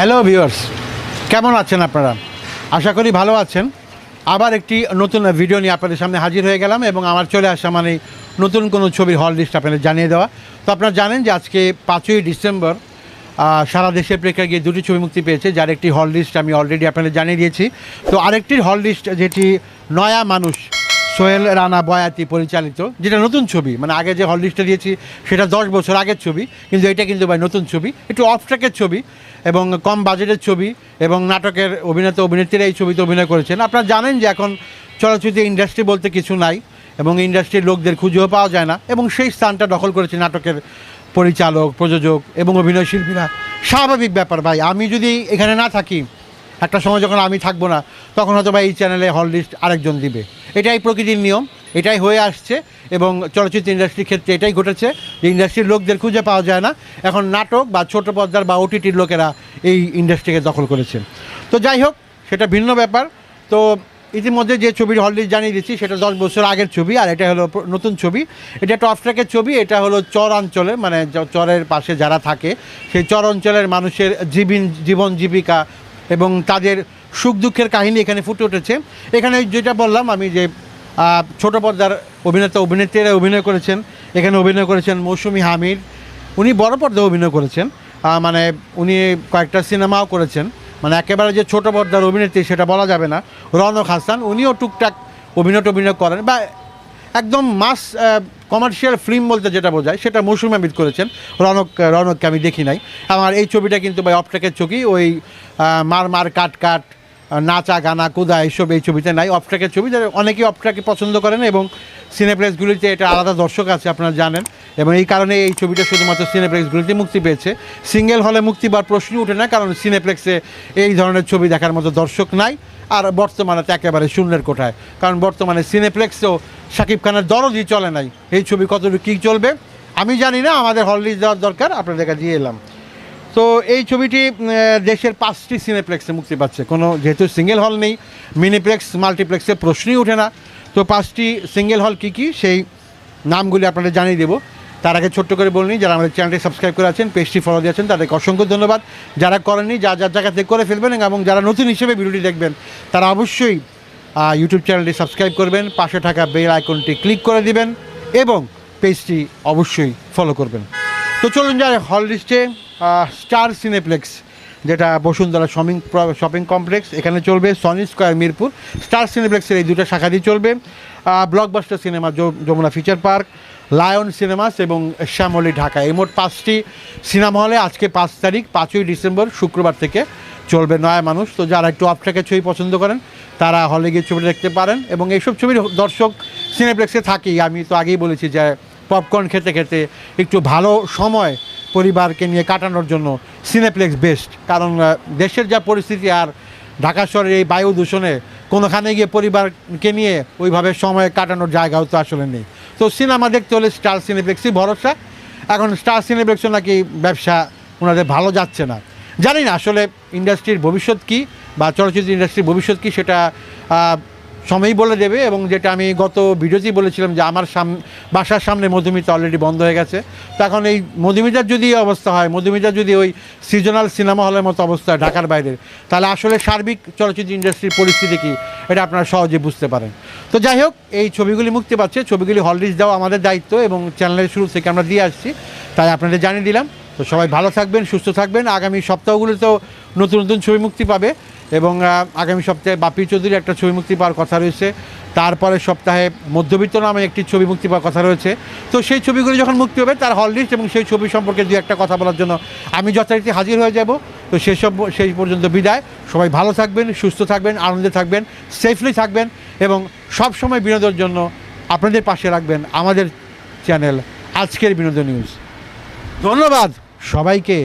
Hello viewers কেমন আছেন আপনারা? আশা করি ভালো আছেন। আবার একটি নতুন ভিডিও নিয়ে আপনাদের সামনে হাজির হয়ে গেলাম এবং আমার চলে আসা মানে নতুন কোনো ছবির হল লিস্ট আপনাদের জানিয়ে দেওয়া। তো আপনারা জানেন যে আজকে পাঁচই ডিসেম্বর সারা দেশের প্রেক্ষা গিয়ে দুটি ছবি মুক্তি পেয়েছে, যার একটি হল লিস্ট আমি অলরেডি আপনাদের জানিয়ে দিয়েছি। তো আরেকটির হল লিস্ট যেটি নয়া মানুষ সোহেল রানা বয়াতি পরিচালিত, যেটা নতুন ছবি মানে আগে যে হল লিস্টে দিয়েছি, সেটা দশ বছর আগের ছবি, কিন্তু এটা কিন্তু ভাই নতুন ছবি, একটু অফ ট্র্যাকের ছবি এবং কম বাজেটের ছবি এবং নাটকের অভিনেতা, অভিনেত্রীরা এই ছবিতে অভিনয় করেছেন। আপনারা জানেন যে এখন চলচ্চিত্র ইন্ডাস্ট্রি বলতে কিছু নাই এবং ইন্ডাস্ট্রির লোকদের খুঁজেও পাওয়া যায় না এবং সেই স্থানটা দখল করেছে নাটকের পরিচালক, প্রযোজক এবং অভিনয় শিল্পীরা। স্বাভাবিক ব্যাপার ভাই, আমি যদি এখানে না থাকি, একটা সময় যখন আমি থাকব না, তখন হয়তো বা এই চ্যানেলে হল লিস্ট আরেকজন দিবে। এটাই প্রকৃতির নিয়ম, এটাই হয়ে আসছে এবং চলচ্চিত্র ইন্ডাস্ট্রির ক্ষেত্রে এটাই ঘটেছে যে ইন্ডাস্ট্রির লোকদের খুঁজে পাওয়া যায় না। এখন নাটক বা ছোট পর্দার বা ওটিটির লোকেরা এই ইন্ডাস্ট্রিকে দখল করেছে। তো যাই হোক, সেটা ভিন্ন ব্যাপার। তো ইতিমধ্যে যে ছবির হল জানিয়ে দিচ্ছি, সেটা দশ বছর আগের ছবি আর এটা হলো নতুন ছবি। এটা একটা অফট্র্যাকের ছবি, এটা হলো চর অঞ্চলে মানে চরের পাশে যারা থাকে, সেই চর অঞ্চলের মানুষের জীবন জীবন জীবিকা এবং তাদের সুখ দুঃখের কাহিনী এখানে ফুটে উঠেছে। এখানে যেটা বললাম, আমি যে ছোট পর্দার অভিনেতা, অভিনেত্রীরা অভিনয় করেছেন, এখানে অভিনয় করেছেন মৌসুমী হামিদ। উনি বড় পর্দায় অভিনয় করেছেন মানে উনি কয়েকটা সিনেমাও করেছেন। মানে একেবারে যে ছোট পর্দার অভিনেত্রী সেটা বলা যাবে না। রনক হাসান, উনিও টুকটাক অভিনয় অভিনয় করেন বা একদম মাস কমার্শিয়াল ফিল্ম বলতে যেটা বোঝায়, সেটা মৌসুমী আমিদ করেছেন। রনক, রনককে আমি দেখি নাই। আমার এই ছবিটা কিন্তু ভাই অফট্রেকের ছবি, ওই মার মার কাট কাট নাচা, গানা, কুদা, এইসব এই ছবিতে নাই। অফট্রেকের ছবি, যারা অনেকেই অফট্রেকে পছন্দ করেন এবং সিনেপ্লেক্সগুলিতে এটা আলাদা দর্শক আছে, আপনারা জানেন। এবং এই কারণে এই ছবিটা শুধুমাত্র সিনেপ্লেক্সগুলিতে মুক্তি পেয়েছে। সিঙ্গেল হলে মুক্তি পাওয়ার প্রশ্নই উঠে না, কারণ সিনেপ্লেক্সে এই ধরনের ছবি দেখার মতো দর্শক নাই, আর বর্তমানে তো একেবারে শূন্যের কোঠায়। কারণ বর্তমানে সিনেপ্লেক্সেও শাকিব খানের দরদই চলে নাই। এই ছবি কতটুকু কী চলবে, আমি জানি না, আমাদের হল লিস্ট দেওয়ার দরকার, আপনাদের কাছে দিয়ে এলাম। তো এই ছবিটি দেশের পাঁচটি সিনেপ্লেক্সে মুক্তি পাচ্ছে। কোনো, যেহেতু সিঙ্গেল হল নেই মিনিপ্লেক্স মাল্টিপ্লেক্সের প্রশ্নই ওঠে না। তো পাঁচটি সিঙ্গেল হল কী কী, সেই নামগুলি আপনাদের জানিয়ে দেবো। তার আগে ছোট্ট করে বলিনি যারা আমাদের চ্যানেলটি সাবস্ক্রাইব করে আছেন পেজটি ফলো দিয়েছেন তাদেরকে অসংখ্য ধন্যবাদ। যারা করেননি, যা যার জায়গা থেকে করে ফেলবেন এবং যারা নতুন হিসেবে ভিডিওটি দেখবেন, তারা অবশ্যই ইউটিউব চ্যানেলটি সাবস্ক্রাইব করবেন, পাশে থাকা বেল আইকনটি ক্লিক করে দিবেন, এবং পেজটি অবশ্যই ফলো করবেন। তো চলুন যাই হল লিস্টে স্টার সিনেপ্লেক্স, যেটা বসুন্ধরা শপিং শপিং কমপ্লেক্স, এখানে চলবে সনি স্কোয়ার মিরপুর। স্টার সিনেপ্লেক্সের এই দুটো শাখা দিয়ে চলবে blockbuster cinema Jamuna feature park lion cinemas এবং শ্যামলী ঢাকা। এই মোট পাঁচটি সিনেমা হলে আজকে পাঁচ তারিখ, পাঁচই ডিসেম্বর, শুক্রবার থেকে চলবে নয়া মানুষ। তো যারা একটু অফট্র্যাকের ছবি পছন্দ করেন, তারা হলে গিয়ে ছবি দেখতে পারেন এবং এইসব ছবির দর্শক সিনেপ্লেক্সে থাকি আমি তো আগেই বলেছি যে পপকর্ন খেতে খেতে একটু ভালো সময় পরিবারকে নিয়ে কাটানোর জন্য সিনেপ্লেক্স বেস্ট কারণ দেশের যা পরিস্থিতি আর ঢাকা শহরের এই বায়ু দূষণে কোনোখানে গিয়ে পরিবারকে নিয়ে ওইভাবে সময় কাটানোর জায়গাও তো আসলে নেই। তো সিনেমা দেখতে হলে স্টার সিনেপ্লেক্সই ভরসা। এখন স্টার সিনেপ্লেক্সও নাকি ব্যবসা ওনাদের ভালো যাচ্ছে না। জানি না আসলে ইন্ডাস্ট্রির ভবিষ্যৎ কী বা চলচ্চিত্র ইন্ডাস্ট্রির ভবিষ্যৎ কী সেটা সময়ই বলে দেবে এবং যেটা আমি গত ভিডিওতেই বলেছিলাম যে আমার সাম, বাসার সামনে মধুমিতা অলরেডি বন্ধ হয়ে গেছে। তো এখন এই মধুমিতার যদি অবস্থা হয়, মধুমিতার যদি ওই সিজনাল সিনেমা হলের মতো অবস্থা ঢাকার বাইরের তাহলে আসলে সার্বিক চলচ্চিত্র ইন্ডাস্ট্রির পরিস্থিতি কী, এটা আপনারা সহজে বুঝতে পারেন। তো যাই হোক, এই ছবিগুলি মুক্তি পাচ্ছে, ছবিগুলি হল লিস্ট দেওয়া আমাদের দায়িত্ব এবং চ্যানেলের শুরু থেকে আমরা দিয়ে আসছি, তাই আপনাদের জানিয়ে দিলাম। তো সবাই ভালো থাকবেন, সুস্থ থাকবেন। আগামী সপ্তাহগুলিতেও নতুন নতুন ছবি মুক্তি পাবে। এবং আগামী সপ্তাহে বাপি চৌধুরীর একটা ছবি মুক্তি পাওয়ার কথা রয়েছে। তারপরে সপ্তাহে মধ্যবিত্ত নামে একটি ছবি মুক্তি পাওয়ার কথা রয়েছে। তো সেই ছবিগুলি যখন মুক্তি হবে, তার হল লিস্ট এবং সেই ছবি সম্পর্কে দু একটা কথা বলার জন্য আমি যথারীতি হাজির হয়ে যাব। তো সেসব সেই পর্যন্ত বিদায়। সবাই ভালো থাকবেন, সুস্থ থাকবেন, আনন্দে থাকবেন সেফলি থাকবেন এবং সব সময় বিনোদনের জন্য আপনাদের পাশে রাখবেন আমাদের চ্যানেল আজকের বিনোদন নিউজ ধন্যবাদ সবাইকে।